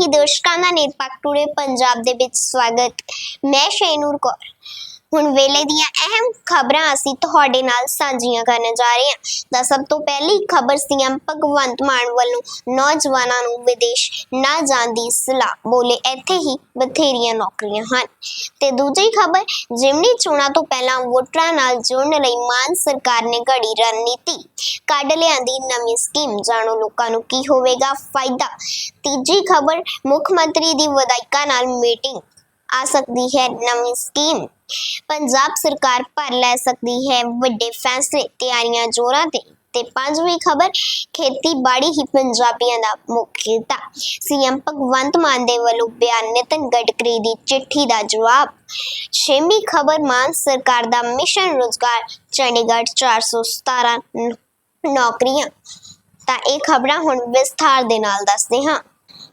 ਹੀ ਦਰਸ਼ਕਾਂ ਦਾ ਨਿਰਪੱਖ ਟੂਡੇ ਪੰਜਾਬ ਦੇ ਵਿੱਚ ਸਵਾਗਤ। ਮੈਂ ਸ਼ੈਨੂਰ ਕੌਰ। ਹੁਣ ਵੇਲੇ ਦੀਆਂ ਅਹਿਮ ਖਬਰਾਂ ਅਸੀਂ ਤੁਹਾਡੇ ਨਾਲ ਸਾਂਝੀਆਂ ਕਰਨ ਜਾ ਰਹੇ ਹਾਂ। ਤਾਂ ਸਭ ਤੋਂ ਪਹਿਲੀ ਖਬਰ ਸੀਐਮ ਭਗਵੰਤ ਮਾਨ ਵੱਲੋਂ ਨੌਜਵਾਨਾਂ ਨੂੰ ਵਿਦੇਸ਼ ਨਾ ਜਾਣ ਦੀ ਸਲਾਹ, ਬੋਲੇ ਇੱਥੇ ਹੀ ਬਥੇਰੀਆਂ ਨੌਕਰੀਆਂ ਹਨ। ਤੇ ਦੂਜੀ ਖਬਰ, ਜਿਮਨੀ ਚੋਣਾਂ ਤੋਂ ਪਹਿਲਾਂ ਵੋਟਰਾਂ ਨਾਲ ਜੁੜਨ ਲਈ ਮਾਨ ਸਰਕਾਰ ਨੇ ਘੜੀ ਰਣਨੀਤੀ ਕੱਢ ਲਿਆਂਦੀ ਨਵੀਂ ਸਕੀਮ। ਜਾਣੋ ਲੋਕਾਂ ਨੂੰ ਕੀ ਹੋਵੇਗਾ, ਫਾਇਦਾ? ਤੀਜੀ ਖਬਰ, ਮੁੱਖ ਮੰਤਰੀ ਦੀ ਵਿਧਾਇਕਾਂ ਨਾਲ ਮੀਟਿੰਗ, ਆ ਸਕਦੀ ਹੈ ਨਵੀਂ ਸਕੀਮ। ਪੰਜਾਬ ਸਰਕਾਰ ਭਰ ਲੈ ਸਕਦੀ ਹੈ ਵੱਡੇ ਫੈਸਲੇ, ਤਿਆਰੀਆਂ ਜ਼ੋਰਾਂ ਤੇ ਤੇ ਪੰਜਵੀਂ ਖਬਰ, ਖੇਤੀਬਾੜੀ ਹੀ ਪੰਜਾਬੀਆਂ ਦਾ ਮੁੱਖ ਕਿੱਤਾ ਸੀਐਮ ਭਗਵੰਤ ਮਾਨ ਦੇ ਵੱਲੋਂ ਬਿਆਨ ਨਿਤਨ ਗਡਕਰੀ ਦੀ ਚਿੱਠੀ ਦਾ ਜਵਾਬ। ਛੇਵੀਂ ਖਬਰ, ਮਾਨ ਸਰਕਾਰ ਦਾ ਮਿਸ਼ਨ ਰੋਜ਼ਗਾਰ, ਚੰਡੀਗੜ੍ਹ 417 ਨ- ਨੌਕਰੀਆਂ ਤਾਂ ਇਹ ਖਬਰਾਂ ਹੁਣ ਵਿਸਥਾਰ ਦੇ ਨਾਲ ਦੱਸਦੇ ਹਾਂ।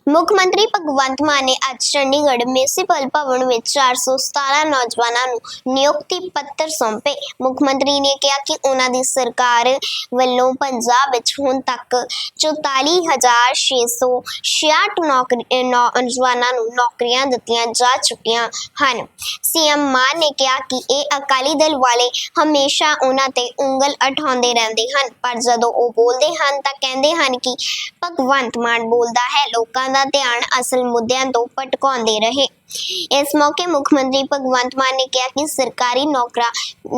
ਮੁੱਖ ਮੰਤਰੀ ਭਗਵੰਤ ਮਾਨ ਨੇ ਅੱਜ ਚੰਡੀਗੜ੍ਹ ਮਿਊਂਸੀਪਲ ਭਵਨ ਵਿੱਚ 417 ਨੌਜਵਾਨਾਂ ਨੂੰ ਨਿਯੁਕਤੀ ਪੱਤਰ ਸੌਂਪੇ। ਮੁੱਖ ਮੰਤਰੀ ਨੇ ਕਿਹਾ ਕਿ ਉਹਨਾਂ ਦੀ ਸਰਕਾਰ ਵੱਲੋਂ ਪੰਜਾਬ ਵਿੱਚ ਹੁਣ ਤੱਕ 44666 ਨੌਜਵਾਨਾਂ ਨੂੰ ਨੌਕਰੀਆਂ ਦਿੱਤੀਆਂ ਜਾ ਚੁੱਕੀਆਂ ਹਨ। ਸੀਐਮ ਮਾਨ ਨੇ ਕਿਹਾ ਕਿ ਇਹ ਅਕਾਲੀ ਦਲ ਵਾਲੇ ਹਮੇਸ਼ਾ ਉਹਨਾਂ ਤੇ ਉਂਗਲ ਉਠਾਉਂਦੇ ਰਹਿੰਦੇ ਹਨ, ਪਰ ਜਦੋਂ ਉਹ ਬੋਲਦੇ ਹਨ ਤਾਂ ਕਹਿੰਦੇ ਹਨ ਕਿ ਭਗਵੰਤ ਮਾਨ ਬੋਲਦਾ ਹੈ, ਲੋਕਾਂ ਦਾ ਧਿਆਨ ਅਸਲ ਮੁੱਦਿਆਂ ਤੋਂ ਭਟਕਾਉਂਦੇ ਰਹੇ। ਇਸ ਮੌਕੇ ਮੁੱਖ ਮੰਤਰੀ ਭਗਵੰਤ ਮਾਨ ਨੇ ਕਿਹਾ ਕਿ ਸਰਕਾਰੀ ਨੌਕਰਾ,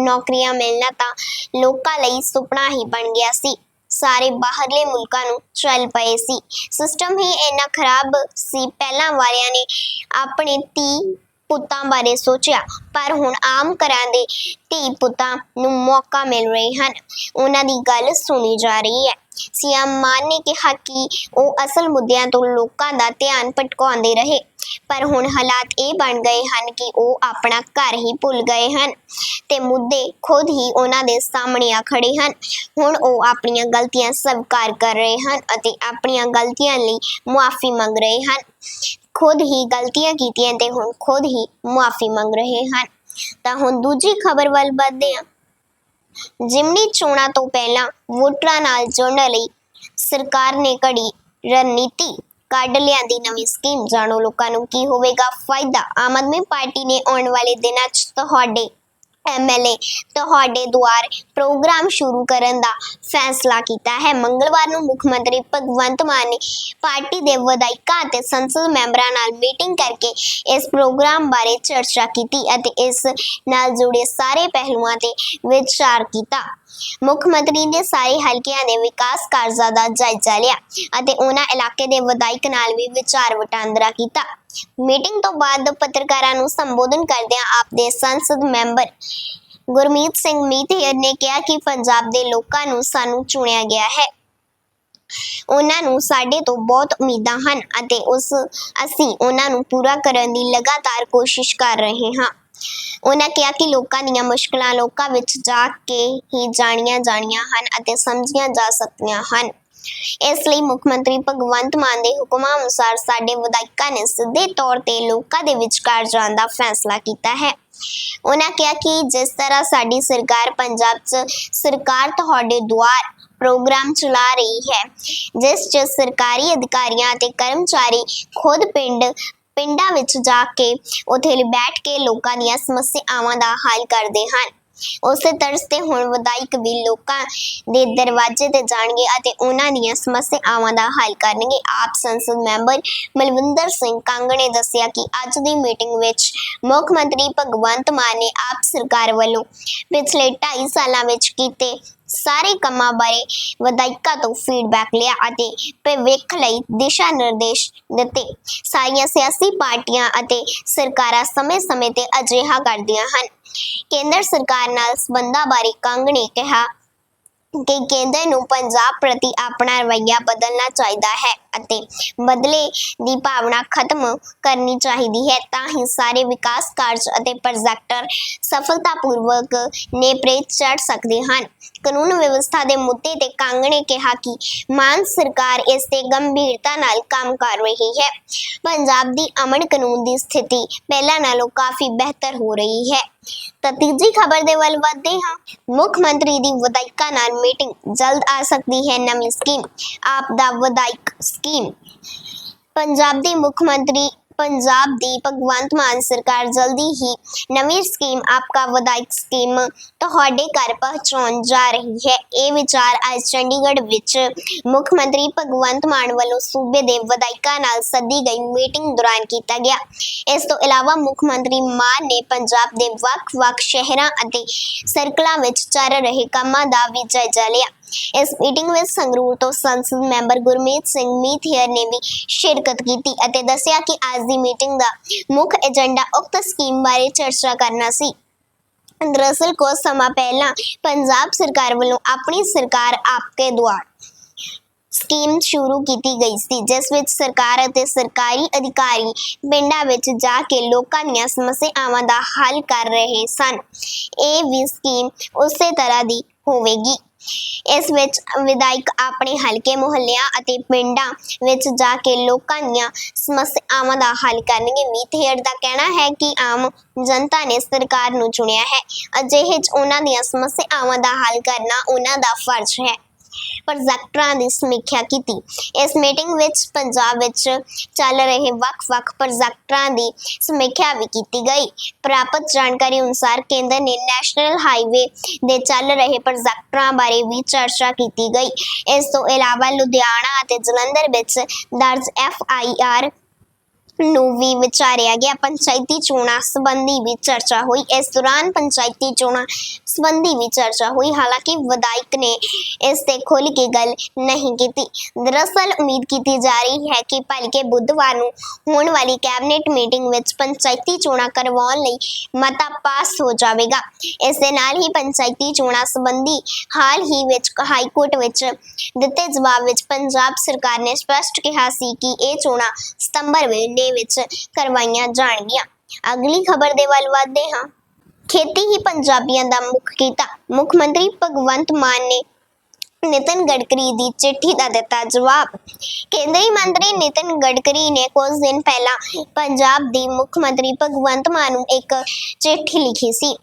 ਨੌਕਰੀਆਂ ਮਿਲਣਾ ਤਾਂ ਲੋਕਾਂ ਲਈ ਸੁਪਨਾ ਹੀ ਬਣ ਗਿਆ ਸੀ। ਸਾਰੇ ਬਾਹਰਲੇ ਮੁਲਕਾਂ ਨੂੰ ਚੱਲ ਪਏ ਸੀ। ਸਿਸਟਮ ਹੀ ਇੰਨਾ ਖਰਾਬ ਸੀ, ਪਹਿਲਾਂ ਵਾਲਿਆਂ ਨੇ ਆਪਣੇ ਧੀ ਪੁੱਤਾਂ ਬਾਰੇ ਸੋਚਿਆ, ਪਰ ਹੁਣ ਆਮ ਘਰਾਂ ਦੇ ਧੀ ਪੁੱਤਾਂ ਨੂੰ ਮੌਕਾ ਮਿਲ ਰਹੇ ਹਨ। ਉਹਨਾਂ ਦੀ ਗੱਲ ਸੁਣੀ ਜਾ ਰਹੀ ਹੈ। ਸੀਐਮ ਮਾਨ ਨੇ ਕਿਹਾ ਕਿ ਉਹ ਅਸਲ ਮੁੱਦਿਆਂ ਤੋਂ ਲੋਕਾਂ ਦਾ ਧਿਆਨ ਭਟਕਾਉਂਦੇ ਰਹੇ। ਪਰ ਹੁਣ ਹਾਲਾਤ ਇਹ ਬਣ ਗਏ ਹਨ ਕਿ ਉਹ ਆਪਣਾ ਘਰ ਹੀ ਭੁੱਲ ਗਏ ਹਨ ਤੇ ਮੁੱਦੇ ਖੁਦ ਹੀ ਉਹਨਾਂ ਦੇ ਸਾਹਮਣੇ ਆ ਖੜੇ ਹਨ। ਹੁਣ ਉਹ ਆਪਣੀਆਂ ਗਲਤੀਆਂ ਸਵੀਕਾਰ ਕਰ ਰਹੇ ਹਨ ਅਤੇ ਆਪਣੀਆਂ ਗਲਤੀਆਂ ਲਈ ਮੁਆਫੀ ਮੰਗ ਰਹੇ ਹਨ। ਖੁਦ ਹੀ ਗਲਤੀਆਂ ਕੀਤੀਆਂ ਤੇ ਹੁਣ ਖੁਦ ਹੀ ਮੁਆਫੀ ਮੰਗ ਰਹੇ ਹਨ। ਤਾਂ ਹੁਣ ਦੂਜੀ ਖਬਰ ਵੱਲ ਵਧਦੇ ਹਾਂ। ਜਿਮਨੀ ਚੋਣਾਂ ਤੋਂ ਪਹਿਲਾਂ ਵੋਟਰਾਂ ਨਾਲ ਜੁੜਨ ਲਈ ਸਰਕਾਰ ਨੇ ਘੜੀ ਰਣਨੀਤੀ ਕੱਢ ਲਿਆਂਦੀ। ਨਵੀਂ ਸਕੀਮ। ਜਾਣੋ ਲੋਕਾਂ ਨੂੰ ਕੀ ਹੋਵੇਗਾ? ਫਾਇਦਾ? ਆਮ ਆਦਮੀ ਪਾਰਟੀ ਨੇ ਆਉਣ ਵਾਲੇ ਦਿਨਾਂ 'ਚ ਤੁਹਾਡੇ ਐਮਐਲਏ ਤੁਹਾਡੇ ਦੁਆਰ ਪ੍ਰੋਗਰਾਮ ਸ਼ੁਰੂ ਕਰਨ ਦਾ ਫੈਸਲਾ ਕੀਤਾ ਹੈ। ਮੰਗਲਵਾਰ ਨੂੰ ਮੁੱਖ ਮੰਤਰੀ ਭਗਵੰਤ ਮਾਨ ਨੇ ਪਾਰਟੀ ਦੇ ਵਿਧਾਇਕਾਂ ਅਤੇ ਸੰਸਦ ਮੈਂਬਰਾਂ ਨਾਲ ਮੀਟਿੰਗ ਕਰਕੇ ਇਸ ਪ੍ਰੋਗਰਾਮ ਬਾਰੇ ਚਰਚਾ ਕੀਤੀ ਅਤੇ ਇਸ ਨਾਲ ਜੁੜੇ ਸਾਰੇ ਪਹਿਲੂਆਂ ਤੇ ਵਿਚਾਰ ਕੀਤਾ। ਮੁੱਖ ਮੰਤਰੀ ਨੇ ਸਾਰੇ ਹਲਕਿਆਂ ਦੇ ਵਿਕਾਸ ਕਾਰਜਾਂ ਦਾ ਜਾਇਜ਼ਾ ਲਿਆ ਅਤੇ ਉਹਨਾਂ ਇਲਾਕੇ ਦੇ ਵਿਧਾਇਕ ਨਾਲ ਵੀ ਵਿਚਾਰ ਵਟਾਂਦਰਾ ਕੀਤਾ। ਮੀਟਿੰਗ ਤੋਂ ਬਾਅਦ ਪੱਤਰਕਾਰਾਂ ਨੂੰ ਸੰਬੋਧਨ ਕਰਦਿਆਂ ਆਪ ਦੇ ਸੰਸਦ ਮੈਂਬਰ ਗੁਰਮੀਤ ਸਿੰਘ ਮੀਤੇਰ ਨੇ ਕਿਹਾ ਕਿ ਪੰਜਾਬ ਦੇ ਲੋਕਾਂ ਨੂੰ ਸਾਨੂੰ ਚੁਣਿਆ ਗਿਆ ਹੈ। ਉਹਨਾਂ ਨੂੰ ਸਾਡੇ ਤੋਂ ਬਹੁਤ ਉਮੀਦਾਂ ਹਨ ਅਤੇ ਉਸ ਅਸੀਂ ਉਹਨਾਂ ਨੂੰ ਪੂਰਾ ਕਰਨ ਦੀ ਲਗਾਤਾਰ ਕੋਸ਼ਿਸ਼ ਕਰ ਰਹੇ ਹਾਂ। ਉਹਨਾਂ ਕਿਹਾ ਕਿ ਲੋਕਾਂ ਦੀਆਂ ਮੁਸ਼ਕਲਾਂ ਲੋਕਾਂ ਵਿੱਚ ਜਾ ਕੇ ਹੀ ਜਾਣੀਆਂ ਜਾਣੀਆਂ ਹਨ ਅਤੇ ਸਮਝੀਆਂ ਜਾ ਸਕਦੀਆਂ ਹਨ। ਇਸ ਲਈ ਮੁੱਖ ਮੰਤਰੀ ਭਗਵੰਤ ਮਾਨ ਦੇ ਹੁਕਮਾਂ ਅਨੁਸਾਰ ਸਾਡੇ ਵਿਧਾਇਕਾਂ ਨੇ ਸਿੱਧੇ ਤੌਰ ਤੇ ਲੋਕਾਂ ਦੇ ਵਿਚਕਾਰ ਜਾਣ ਦਾ ਫੈਸਲਾ ਕੀਤਾ ਹੈ। ਉਹਨਾਂ ਕਿਹਾ ਕਿ ਜਿਸ ਤਰ੍ਹਾਂ ਸਾਡੀ ਸਰਕਾਰ ਪੰਜਾਬ 'ਚ ਸਰਕਾਰ ਤੁਹਾਡੇ ਦੁਆਰ ਪ੍ਰੋਗਰਾਮ ਚਲਾ ਰਹੀ ਹੈ, ਜਿਸ 'ਚ ਸਰਕਾਰੀ ਅਧਿਕਾਰੀਆਂ ਅਤੇ ਕਰਮਚਾਰੀ ਖੁਦ ਪਿੰਡ, ਪਿੰਡਾਂ ਵਿੱਚ ਜਾ ਕੇ ਉੱਥੇ ਬੈਠ ਕੇ ਲੋਕਾਂ ਦੀਆਂ ਸਮੱਸਿਆਵਾਂ ਦਾ ਹੱਲ ਕਰਦੇ ਹਨ। ਉਸੇ ਤਰ੍ਹਾਂ ਤੇ ਹੁਣ ਵਿਧਾਇਕ ਵੀ ਲੋਕਾਂ ਦੇ ਦਰਵਾਜ਼ੇ ਤੇ ਜਾਣਗੇ ਅਤੇ ਉਹਨਾਂ ਦੀਆਂ ਸਮੱਸਿਆਵਾਂ ਦਾ ਹੱਲ ਕਰਨਗੇ। ਆਪ ਸੰਸਦ ਮੈਂਬਰ ਮਲਵਿੰਦਰ ਸਿੰਘ ਕੰਗ ਨੇ ਦੱਸਿਆ ਕਿ ਅੱਜ ਦੀ ਮੀਟਿੰਗ ਵਿੱਚ ਮੁੱਖ ਮੰਤਰੀ ਭਗਵੰਤ ਮਾਨ ਨੇ ਆਪ ਸਰਕਾਰ ਵੱਲੋਂ ਪਿਛਲੇ 2.5 ਸਾਲਾਂ ਵਿੱਚ ਕੀਤੇ ਸਾਰੇ ਕੰਮਾਂ ਬਾਰੇ ਵਿਧਾਇਕਾਂ ਤੋਂ ਫੀਡਬੈਕ ਲਿਆ ਅਤੇ ਭਵਿੱਖ ਲਈ ਦਿਸ਼ਾ ਨਿਰਦੇਸ਼ ਦਿੱਤੇ। ਸਾਰੀਆਂ ਸਿਆਸੀ ਪਾਰਟੀਆਂ ਅਤੇ ਸਰਕਾਰਾਂ ਸਮੇਂ-ਸਮੇਂ ਤੇ ਅਜਿਹਾ ਕਰਦੀਆਂ ਹਨ। ਕੇਂਦਰ ਸਰਕਾਰ ਨਾਲ ਸੰਬੰਧਾਂ ਬਾਰੇ ਕੰਗ ਨੇ ਕਿਹਾ ਕਿ ਕੇਂਦਰ ਨੂੰ ਪੰਜਾਬ ਪ੍ਰਤੀ ਆਪਣਾ ਰਵੱਈਆ ਬਦਲਣਾ ਚਾਹੀਦਾ ਹੈ ਅਤੇ ਬਦਲੇ ਦੀ ਭਾਵਨਾ ਖਤਮ ਕਰਨੀ ਚਾਹੀਦੀ ਹੈ, ਤਾਂ ਹੀ ਸਾਰੇ ਵਿਕਾਸ ਕਾਰਜ ਅਤੇ ਪ੍ਰੋਜੈਕਟਰ ਸਫਲਤਾਪੂਰਵਕ ਨੇਪਰੇ ਚੜ ਸਕਦੇ ਹਨ। ਕਾਨੂੰਨ ਵਿਵਸਥਾ ਦੇ ਮੁੱਦੇ ਤੇ ਕੰਗ ਨੇ ਕਿਹਾ ਕਿ ਮਾਨ ਸਰਕਾਰ ਇਸ ਤੇ ਗੰਭੀਰਤਾ ਨਾਲ ਕੰਮ ਕਰ ਰਹੀ ਹੈ। ਪੰਜਾਬ ਦੀ ਅਮਨ ਕਾਨੂੰਨ ਦੀ ਸਥਿਤੀ ਪਹਿਲਾਂ ਨਾਲੋਂ ਕਾਫੀ ਬਿਹਤਰ ਹੋ ਰਹੀ ਹੈ। ਤਾਂ ਤੀਜੀ ਖਬਰ ਦੇ ਵੱਲ ਵਧਦੇ ਹਾਂ। ਮੁੱਖ ਮੰਤਰੀ ਦੀ ਵਿਧਾਇਕਾਂ ਨਾਲ ਮੀਟਿੰਗ ਜਲਦ ਆ ਸਕਦੀ ਹੈ ਨਵੀਂ ਸਕੀਮ। ਆਪ ਦਾ ਵਿਧਾਇਕ ਸਕੀਮ। ਪੰਜਾਬ ਦੇ ਮੁੱਖ ਮੰਤਰੀ ਪੰਜਾਬ ਦੀ ਭਗਵੰਤ ਮਾਨ ਸਰਕਾਰ ਜਲਦੀ ਹੀ ਨਵੀਂ ਸਕੀਮ, ਆਪਕਾ ਵਿਦਾਇਕ ਸਕੀਮ ਤੁਹਾਡੇ ਘਰ ਪਹੁੰਚਾਉਣ ਜਾ ਰਹੀ ਹੈ। ਇਹ ਵਿਚਾਰ ਅੱਜ ਚੰਡੀਗੜ੍ਹ ਵਿੱਚ ਮੁੱਖ ਮੰਤਰੀ ਭਗਵੰਤ ਮਾਨ ਵੱਲੋਂ ਸੂਬੇ ਦੇ ਵਿਧਾਇਕਾਂ ਨਾਲ ਸੱਦੀ ਗਈ ਮੀਟਿੰਗ ਦੌਰਾਨ ਕੀਤਾ ਗਿਆ। ਇਸ ਤੋਂ ਇਲਾਵਾ ਮੁੱਖ ਮੰਤਰੀ ਮਾਨ ਨੇ ਪੰਜਾਬ ਦੇ ਵੱਖ-ਵੱਖ ਸ਼ਹਿਰਾਂ ਅਤੇ ਸਰਕਲਾਂ ਵਿੱਚ ਚੱਲ ਰਹੇ ਕੰਮਾਂ ਦਾ ਵੀ ਜਾਇਜ਼ਾ ਲਿਆ। ਇਸ ਮੀਟਿੰਗ ਵਿੱਚ ਸੰਗਰੂਰ ਤੋਂ ਸੰਸਦ ਮੈਂਬਰ ਗੁਰਮੀਤ ਸਿੰਘ ਮੀਥਿਅਰ ਨੇ ਵੀ ਸ਼ਿਰਕਤ ਕੀਤੀ ਅਤੇ ਦੱਸਿਆ ਕਿ ਅੱਜ ਦੀ ਮੀਟਿੰਗ ਦਾ ਮੁੱਖ ਏਜੰਡਾ ਉਕਤ ਸਕੀਮ ਬਾਰੇ ਚਰਚਾ ਕਰਨਾ ਸੀ। ਦਰਅਸਲ ਕੁਝ ਸਮਾਂ ਪਹਿਲਾਂ ਪੰਜਾਬ ਸਰਕਾਰ ਵੱਲੋਂ ਆਪਣੀ ਸਰਕਾਰ ਆਪਕੇ ਦੁਆਰ ਸਕੀਮ ਸ਼ੁਰੂ ਕੀਤੀ ਗਈ ਸੀ, ਜਿਸ ਵਿੱਚ ਸਰਕਾਰ ਅਤੇ ਸਰਕਾਰੀ ਅਧਿਕਾਰੀ ਪਿੰਡਾਂ ਵਿੱਚ ਜਾ ਕੇ ਲੋਕਾਂ ਦੀਆਂ ਸਮੱਸਿਆਵਾਂ ਦਾ ਹੱਲ ਕਰ ਰਹੇ ਸਨ। ਇਹ ਵੀ ਸਕੀਮ ਉਸੇ ਤਰ੍ਹਾਂ ਦੀ ਹੋਵੇਗੀ। ਇਸ ਵਿੱਚ ਵਿਧਾਇਕ ਆਪਣੇ ਹਲਕੇ ਮੁਹੱਲਿਆਂ ਅਤੇ ਪਿੰਡਾਂ ਵਿੱਚ ਜਾ ਕੇ ਲੋਕਾਂ ਦੀਆਂ ਸਮੱਸਿਆਵਾਂ ਦਾ ਹੱਲ ਕਰਨਗੇ। ਮੀਥੇਅਰ ਦਾ ਕਹਿਣਾ ਹੈ ਕਿ ਆਮ ਜਨਤਾ ਨੇ ਸਰਕਾਰ ਨੂੰ ਚੁਣਿਆ ਹੈ। ਅਜਿਹੇ 'ਚ ਉਹਨਾਂ ਦੀਆਂ ਸਮੱਸਿਆਵਾਂ ਦਾ ਹੱਲ ਕਰਨਾ ਉਹਨਾਂ ਦਾ ਫਰਜ਼ ਹੈ। ਪ੍ਰੋਜੈਕਟਾਂ ਦੀ ਸਮੀਖਿਆ ਕੀਤੀ। ਇਸ ਮੀਟਿੰਗ ਵਿੱਚ ਪੰਜਾਬ ਵਿੱਚ ਚੱਲ ਰਹੇ ਵੱਖ-ਵੱਖ ਪ੍ਰੋਜੈਕਟਾਂ ਦੀ ਸਮੀਖਿਆ ਵੀ ਕੀਤੀ ਗਈ। ਪ੍ਰਾਪਤ ਜਾਣਕਾਰੀ ਅਨੁਸਾਰ ਕੇਂਦਰ ਨੇ ਨੈਸ਼ਨਲ ਹਾਈਵੇ ਦੇ ਚੱਲ ਰਹੇ ਪ੍ਰੋਜੈਕਟਾਂ ਬਾਰੇ ਵੀ ਚਰਚਾ ਕੀਤੀ ਗਈ। ਇਸ ਤੋਂ ਇਲਾਵਾ ਲੁਧਿਆਣਾ ਅਤੇ ਜਲੰਧਰ ਵਿੱਚ ਦਰਜ ਐਫ ਆਈ ਆਰ ਨੂੰ ਵੀ ਵਿਚਾਰਿਆ ਗਿਆ। ਪੰਚਾਇਤੀ ਚੋਣਾਂ ਸੰਬੰਧੀ ਵੀ ਚਰਚਾ ਹੋਈ। ਇਸ ਦੌਰਾਨ ਪੰਚਾਇਤੀ ਚੋਣਾਂ ਸੰਬੰਧੀ ਵੀ ਚਰਚਾ ਹੋਈ। ਹਾਲਾਂਕਿ ਵਿਧਾਇਕ ਨੇ ਇਸ ਤੇ ਖੁੱਲ੍ਹ ਕੇ ਗੱਲ ਨਹੀਂ ਕੀਤੀ। ਦਰਅਸਲ ਉਮੀਦ ਕੀਤੀ ਜਾ ਰਹੀ ਹੈ ਕਿ ਭਲਕੇ ਬੁੱਧਵਾਰ ਨੂੰ ਹੋਣ ਵਾਲੀ ਕੈਬਨਿਟ ਮੀਟਿੰਗ ਵਿੱਚ ਪੰਚਾਇਤੀ ਚੋਣਾਂ ਕਰਵਾਉਣ ਲਈ ਮਤਾ ਪਾਸ ਹੋ ਜਾਵੇਗਾ। ਇਸ ਦੇ ਨਾਲ ਹੀ ਪੰਚਾਇਤੀ ਚੋਣਾਂ ਸੰਬੰਧੀ ਹਾਲ ਹੀ ਵਿੱਚ ਹਾਈ ਕੋਰਟ ਵਿੱਚ ਦਿੱਤੇ ਜਵਾਬ ਵਿੱਚ ਪੰਜਾਬ ਸਰਕਾਰ ਨੇ ਸਪਸ਼ਟ ਕਿਹਾ ਸੀ ਕਿ ਇਹ ਚੋਣਾਂ ਸਤੰਬਰ ਮਹੀਨੇ ਵਿੱਚ ਕਰਵਾਈਆਂ ਜਾਣਗੀਆਂ। ਅਗਲੀ ਖਬਰ ਦੇ ਵੱਲ ਵਧਦੇ ਹਾਂ। ਖੇਤੀ ਹੀ ਪੰਜਾਬੀਆਂ ਦਾ ਮੁੱਖ ਕੀਤਾ। ਮੁੱਖ ਮੰਤਰੀ ਭਗਵੰਤ ਮਾਨ ਨੇ ਨਿਤਨ ਗਡਕਰੀ ਦੀ ਚਿੱਠੀ ਦਾ ਦਿੱਤਾ ਜਵਾਬ। ਕੇਂਦਰੀ ਮੰਤਰੀ ਨਿਤਨ ਗਡਕਰੀ ਨੇ ਕੁਝ ਦਿਨ ਪਹਿਲਾਂ ਪੰਜਾਬ ਦੀ ਮੁੱਖ ਮੰਤਰੀ ਭਗਵੰਤ ਮਾਨ ਨੂੰ ਇੱਕ ਚਿੱਠੀ ਲਿਖੀ ਸੀ,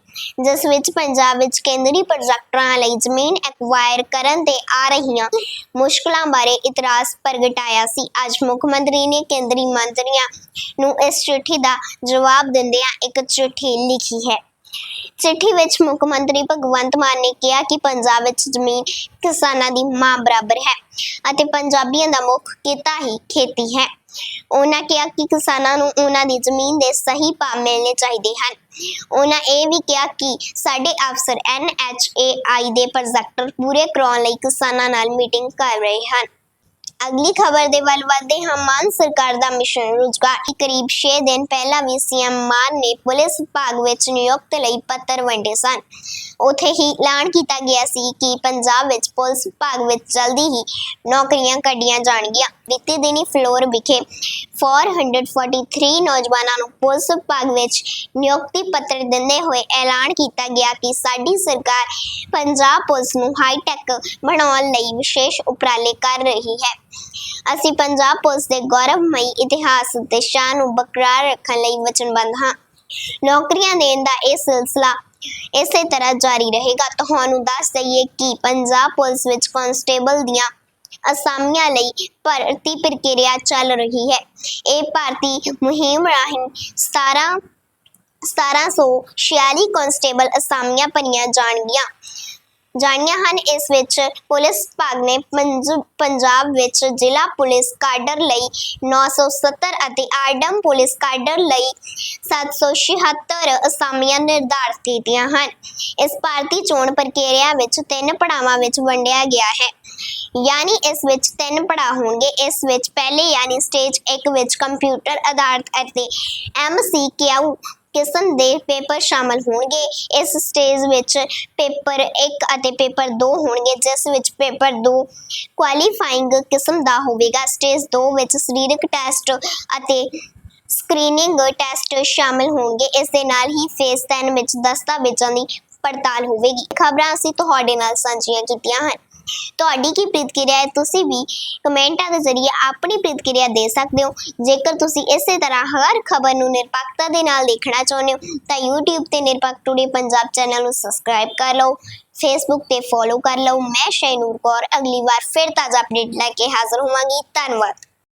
ਜਿਸ ਵਿੱਚ ਪੰਜਾਬ ਵਿੱਚ ਕੇਂਦਰੀ ਪ੍ਰੋਜੈਕਟਾਂ ਲਈ ਜ਼ਮੀਨ ਐਕਵਾਇਰ ਕਰਨ ਤੇ ਆ ਰਹੀਆਂ ਮੁਸ਼ਕਲਾਂ ਬਾਰੇ ਇਤਰਾਜ਼ ਪ੍ਰਗਟਾਇਆ ਸੀ। ਅੱਜ ਮੁੱਖ ਮੰਤਰੀ ਨੇ ਕੇਂਦਰੀ ਮੰਤਰੀਆਂ ਨੂੰ ਇਸ ਚਿੱਠੀ ਦਾ ਜਵਾਬ ਦਿੰਦਿਆਂ ਇੱਕ ਚਿੱਠੀ ਲਿਖੀ ਹੈ। ਚਿੱਠੀ ਵਿੱਚ ਮੁੱਖ ਮੰਤਰੀ ਭਗਵੰਤ ਮਾਨ ਨੇ ਕਿਹਾ ਕਿ ਪੰਜਾਬ ਵਿੱਚ ਜ਼ਮੀਨ ਕਿਸਾਨਾਂ ਦੀ ਮਾਂ ਬਰਾਬਰ ਹੈ ਅਤੇ ਪੰਜਾਬੀਆਂ ਦਾ ਮੁੱਖ ਕਿੱਤਾ ਹੀ ਖੇਤੀ ਹੈ। ਉਹਨਾਂ ਕਿਹਾ ਕਿ ਕਿਸਾਨਾਂ ਨੂੰ ਉਹਨਾਂ ਦੀ ਜ਼ਮੀਨ ਦੇ ਸਹੀ ਭਾਅ ਮਿਲਣੇ ਚਾਹੀਦੇ ਹਨ। ਉਹਨਾਂ ਇਹ ਵੀ ਕਿਹਾ ਕਿ ਸਾਡੇ ਅਫਸਰ NHAI ਦੇ ਪ੍ਰੋਜੈਕਟ ਪੂਰੇ ਕਰਾਉਣ ਲਈ ਕਿਸਾਨਾਂ ਨਾਲ ਮੀਟਿੰਗ ਕਰ ਰਹੇ ਹਨ। ਅਗਲੀ ਖਬਰ ਦੇ ਵੱਲ ਵਧਦੇ ਹਾਂ। ਮਾਨ ਸਰਕਾਰ ਦਾ ਮਿਸ਼ਨ ਰੁਜ਼ਗਾਰ ਕਰੀਬ 6 ਦਿਨ ਪਹਿਲਾਂ ਵੀ ਸੀਐਮ ਮਾਨ ਨੇ ਪੁਲਿਸ ਵਿਭਾਗ ਵਿੱਚ ਨਿਯੁਕਤ ਲਈ ਪੱਤਰ ਵੰਡੇ ਸਨ। ਉੱਥੇ ਹੀ ਐਲਾਨ ਕੀਤਾ ਗਿਆ ਸੀ ਕਿ ਪੰਜਾਬ ਵਿੱਚ ਪੁਲਿਸ ਵਿਭਾਗ ਵਿੱਚ ਜਲਦੀ ਹੀ ਨੌਕਰੀਆਂ ਕੱਢੀਆਂ ਜਾਣਗੀਆਂ। ਬੀਤੇ ਦਿਨੀ ਫਲੋਰ ਵਿਖੇ 443 ਨੌਜਵਾਨਾਂ ਨੂੰ ਪੁਲਿਸ ਵਿਭਾਗ ਵਿੱਚ ਨਿਯੁਕਤੀ ਪੱਤਰ ਦਿੰਦੇ ਹੋਏ ਐਲਾਨ ਕੀਤਾ ਗਿਆ ਕਿ ਸਾਡੀ ਸਰਕਾਰ ਪੰਜਾਬ ਪੁਲਿਸ ਨੂੰ ਹਾਈਟੈਕ ਬਣਾਉਣ ਲਈ ਵਿਸ਼ੇਸ਼ ਉਪਰਾਲੇ ਕਰ ਰਹੀ ਹੈ। ਅਸੀਂ ਪੰਜਾਬ ਪੁਲਿਸ ਦੇ ਗੌਰਵਮਈ ਇਤਿਹਾਸ ਅਤੇ ਸ਼ਾਨ ਨੂੰ ਬਰਕਰਾਰ ਰੱਖਣ ਲਈ ਵਚਨਬੱਧ ਹਾਂ। ਨੌਕਰੀਆਂ ਦੇਣ ਦਾ ਇਹ ਸਿਲਸਿਲਾ ਇਸੇ ਤਰ੍ਹਾਂ ਜਾਰੀ ਰਹੇਗਾ। ਤੁਹਾਨੂੰ ਦੱਸ ਦਈਏ ਕਿ ਪੰਜਾਬ ਪੁਲਿਸ ਵਿੱਚ ਕਾਂਸਟੇਬਲ ਦੀਆਂ ਅਸਾਮੀਆਂ ਲਈ ਭਰਤੀ ਪ੍ਰਕਿਰਿਆ ਚੱਲ ਰਹੀ ਹੈ। ਇਹ ਭਰਤੀ ਮੁਹਿੰਮ ਰਾਹੀਂ 17 1746 ਕਾਂਸਟੇਬਲ ਅਸਾਮੀਆਂ ਭਰੀਆਂ ਜਾਣਗੀਆਂ। ਜਾਣੀਆਂ ਹਨ, ਇਸ ਵਿੱਚ ਪੁਲਿਸ ਵਿਭਾਗ ਨੇ ਪੰਜਾਬ ਵਿੱਚ ਜ਼ਿਲ੍ਹਾ ਪੁਲਿਸ ਕਾਡਰ ਲਈ 970 ਅਤੇ ਆਰਡਮ ਪੁਲਿਸ ਕਾਡਰ ਲਈ 776 ਅਸਾਮੀਆਂ ਨਿਰਧਾਰਤ ਕੀਤੀਆਂ ਹਨ। ਇਸ ਭਾਰਤੀ ਚੋਣ ਪ੍ਰਕਿਰਿਆ ਵਿੱਚ ਤਿੰਨ ਪੜਾਵਾਂ ਵਿੱਚ ਵੰਡਿਆ ਗਿਆ ਹੈ। ਯਾਨੀ ਇਸ ਵਿੱਚ ਤਿੰਨ ਪੜਾਅ ਹੋਣਗੇ। ਇਸ ਵਿੱਚ ਪਹਿਲੇ ਯਾਨੀ ਸਟੇਜ 1 ਵਿੱਚ ਕੰਪਿਊਟਰ ਆਧਾਰਿਤ ਅਤੇ ਐਮਸੀਕਿਊ ਕਿਸਮ ਦੇ ਪੇਪਰ ਸ਼ਾਮਲ ਹੋਣਗੇ। ਇਸ ਸਟੇਜ ਵਿੱਚ ਪੇਪਰ 1 ਅਤੇ ਪੇਪਰ 2 ਹੋਣਗੇ, ਜਿਸ ਵਿੱਚ ਪੇਪਰ 2 ਕੁਆਲੀਫਾਈਂਗ ਕਿਸਮ ਦਾ ਹੋਵੇਗਾ। ਸਟੇਜ 2 ਵਿੱਚ ਸਰੀਰਕ ਟੈਸਟ ਅਤੇ ਸਕਰੀਨਿੰਗ ਟੈਸਟ ਸ਼ਾਮਿਲ ਹੋਣਗੇ, ਇਸ ਦੇ ਨਾਲ ਹੀ ਫੇਸ 10 ਵਿੱਚ ਦਸਤਾਵੇਜ਼ਾਂ ਦੀ ਪੜਤਾਲ ਹੋਵੇਗੀ। ਖਬਰਾਂ ਅਸੀਂ ਤੁਹਾਡੇ ਨਾਲ ਸਾਂਝੀਆਂ ਕੀਤੀਆਂ ਹਨ। ਤੁਹਾਡੀ ਕੀ ਪ੍ਰਤੀਕਿਰਿਆ ਹੈ, ਤੁਸੀਂ ਵੀ ਕਮੈਂਟਾਂ ਦੇ ਜ਼ਰੀਏ ਆਪਣੀ ਪ੍ਰਤੀਕਿਰਿਆ ਦੇ ਸਕਦੇ ਹੋ। ਜੇਕਰ ਤੁਸੀਂ ਇਸੇ ਤਰ੍ਹਾਂ ਹਰ ਖਬਰ ਨੂੰ ਨਿਰਪੱਖਤਾ ਦੇ ਨਾਲ ਦੇਖਣਾ ਚਾਹੁੰਦੇ ਹੋ, ਤਾਂ YouTube ਤੇ ਨਿਰਪੱਖ ਟੂਡੇ ਪੰਜਾਬ ਚੈਨਲ ਨੂੰ ਸਬਸਕ੍ਰਾਈਬ ਕਰ ਲਓ ਫੇਸਬੁੱਕ ਤੇ ਫੋਲੋ ਕਰ ਲਓ। ਮੈਂ ਸ਼ੈਨੂਰ ਕੌਰ, ਅਗਲੀ ਵਾਰ ਫਿਰ ਤਾਜ਼ਾ ਅਪਡੇਟ ਲੈ ਕੇ ਹਾਜ਼ਰ ਹੋਵਾਂਗੀ। ਧੰਨਵਾਦ।